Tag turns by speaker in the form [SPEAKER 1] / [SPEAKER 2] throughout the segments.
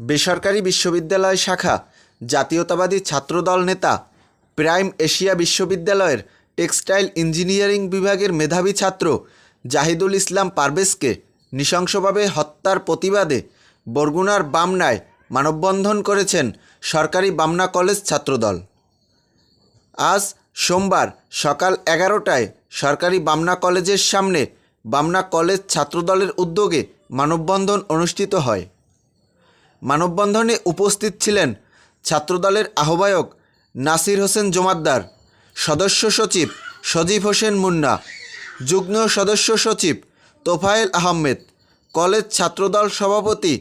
[SPEAKER 1] বেসরকারি বিশ্ববিদ্যালয় শাখা, জাতীয়তাবাদী ছাত্রদল নেতা, প্রাইম এশিয়া বিশ্ববিদ্যালয়ের টেক্সটাইল ইঞ্জিনিয়ারিং বিভাগের মেধাবী ছাত্র জাহিদুল ইসলাম পারভেজকে নৃশংসভাবে হত্যার প্রতিবাদে বরগুনার বামনায় মানববন্ধন করেছেন সরকারি বামনা কলেজ ছাত্রদল। আজ সোমবার সকাল এগারোটায় সরকারি বামনা কলেজের সামনে বামনা কলেজ ছাত্রদলের উদ্যোগে মানববন্ধন অনুষ্ঠিত হয়। মানববন্ধনে উপস্থিত ছিলেন ছাত্রদলের আহ্বায়ক নাসির হোসেন জমাদ্দার, সদস্য সচিব সজীব হোসেন মুন্না, যুগ্ম সদস্য সচিব তোফায়েল আহমেদ, কলেজ ছাত্রদল সভাপতি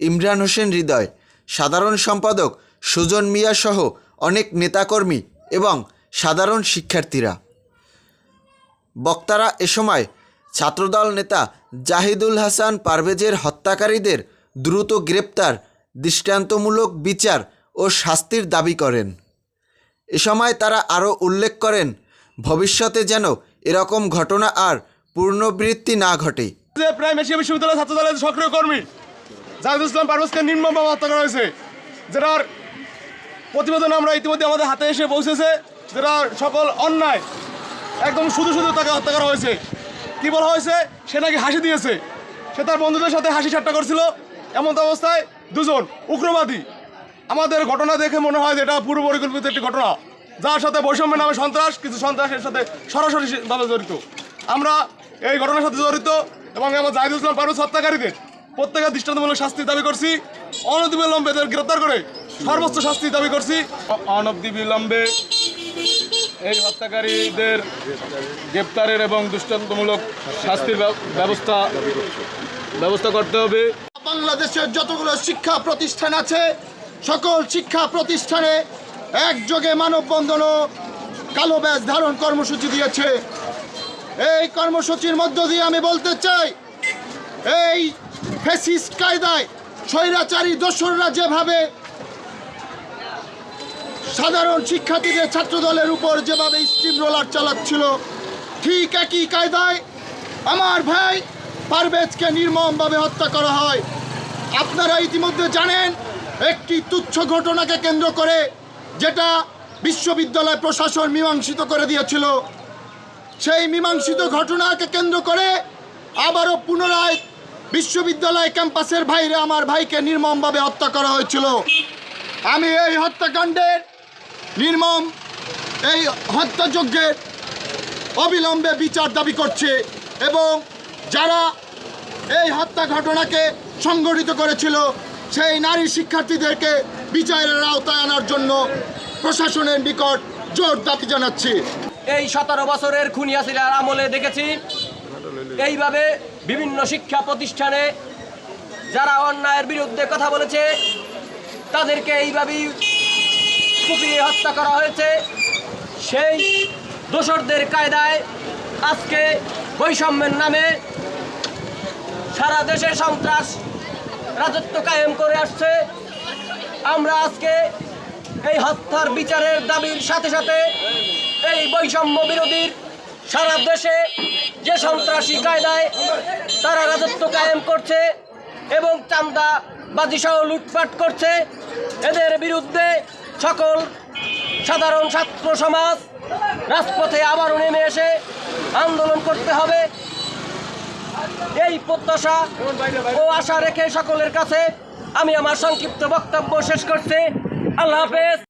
[SPEAKER 1] ইমরান হোসেন হৃদয়, সাধারণ সম্পাদক সুজন মিয়া সহ অনেক নেতাকর্মী এবং সাধারণ শিক্ষার্থীরা। বক্তারা এ সময় ছাত্রদল নেতা জাহিদুল হাসান পারভেজের হত্যাকারীদের দ্রুত গ্রেপ্তার, দৃষ্টান্তমূলক বিচার ও শাস্তির দাবি করেন। এ সময় তারা আরও উল্লেখ করেন, ভবিষ্যতে যেন এরকম ঘটনা আর পুনরাবৃত্তি না ঘটে।
[SPEAKER 2] যে প্রাইম এশিয়া বিশ্ববিদ্যালয় ছাত্র সক্রিয় কর্মী জাহিদুল ইসলাম পারভেজকে নির্মমভাবে হত্যা করা হয়েছে, যেটার প্রতিবেদন আমরা ইতিমধ্যে আমাদের হাতে এসে পৌঁছেছে যেটা সকল অন্যায় একদম শুধু শুধু তাকে হত্যা করা হয়েছে। কি বলা হয়েছে? সে নাকি হাসি দিয়েছে। সে তার বন্ধুদের সাথে হাসি ঠাট্টা করছিল। এমন অবস্থায় দুজন উগ্রবাদী। আমাদের ঘটনা দেখে মনে হয় যে এটা পূর্ব পরিকল্পিত একটি ঘটনা। যার সাথে বৈষম্যের নামে সন্ত্রাস, কিছু সন্ত্রাসের সাথে সরাসরিভাবে জড়িত। আমরা এই ঘটনার সাথে জড়িত এবং আমার জাহিদুল ইসলাম পারুস হত্যাকারীদের প্রত্যেকের দৃষ্টান্তমূলক শাস্তির দাবি করছি। অনতিবিলম্বে এদের গ্রেপ্তার করে সর্বোচ্চ শাস্তি দাবি করছি। অনতিবিলম্বে এই হত্যাকারীদের গ্রেপ্তারের এবং দৃষ্টান্তমূলক শাস্তির ব্যবস্থা ব্যবস্থা করতে হবে।
[SPEAKER 3] বাংলাদেশের যতগুলো শিক্ষা প্রতিষ্ঠান আছে, সকল শিক্ষা প্রতিষ্ঠানে একযোগে মানববন্ধন ও কালো ব্যাজ ধারণ কর্মসূচি দিয়েছে। এই কর্মসূচির মধ্য দিয়ে আমি বলতে চাই, এই ফেসিস্ট কায়দায় স্বৈরাচারী দোসররা যেভাবে সাধারণ শিক্ষার্থীদের ছাত্রদলের উপর যেভাবে স্টিম রোলার চালাচ্ছিল, ঠিক একই কায়দায় আমার ভাই পারভেজকে নির্মমভাবে হত্যা করা হয়। আপনারা ইতিমধ্যে জানেন, একটি তুচ্ছ ঘটনাকে কেন্দ্র করে যেটা বিশ্ববিদ্যালয় প্রশাসন মীমাংসিত করে দিয়েছিল, সেই মীমাংসিত ঘটনাকে কেন্দ্র করে আবারও পুনরায় বিশ্ববিদ্যালয় ক্যাম্পাসের বাইরে আমার ভাইকে নির্মমভাবে হত্যা করা হয়েছিল। আমি এই হত্যাকাণ্ডের নির্মম, এই হত্যাযজ্ঞের অবিলম্বে বিচার দাবি করছে এবং যারা এই হত্যা ঘটনাকে সংগঠিত করেছিল সেই নারী শিক্ষার্থীদেরকে বিচারের আওতায় আনার জন্য প্রশাসনের নিকট জোর দাবি জানাচ্ছি।
[SPEAKER 4] এই সতেরো বছরের খুনিয়াশিলার আমলে দেখেছি, এইভাবে বিভিন্ন শিক্ষা প্রতিষ্ঠানে যারা অন্যায়ের বিরুদ্ধে কথা বলেছে, তাদেরকে এইভাবেই কুপিয়ে হত্যা করা হয়েছে। সেই দোসরদের কায়দায় আজকে বৈষম্যের নামে সারা দেশে সন্ত্রাস রাজত্ব কায়েম করে আসছে। আমরা আজকে এই হত্যার বিচারের দাবির সাথে সাথে এই বৈষম্য বিরোধীর সারা দেশে যে সন্ত্রাসী কায়দায় তারা রাজত্ব কায়েম করছে এবং চান্দা বাজিসহ লুটপাট করছে, এদের বিরুদ্ধে সকল সাধারণ ছাত্র সমাজ রাজপথে আবারও নেমে এসে আন্দোলন করতে হবে। এই প্রত্যাশা ও আশা রেখে সকলের কাছে আমি আমার সংক্ষিপ্ত বক্তব্য শেষ করছি। আল্লাহ হাফেজ।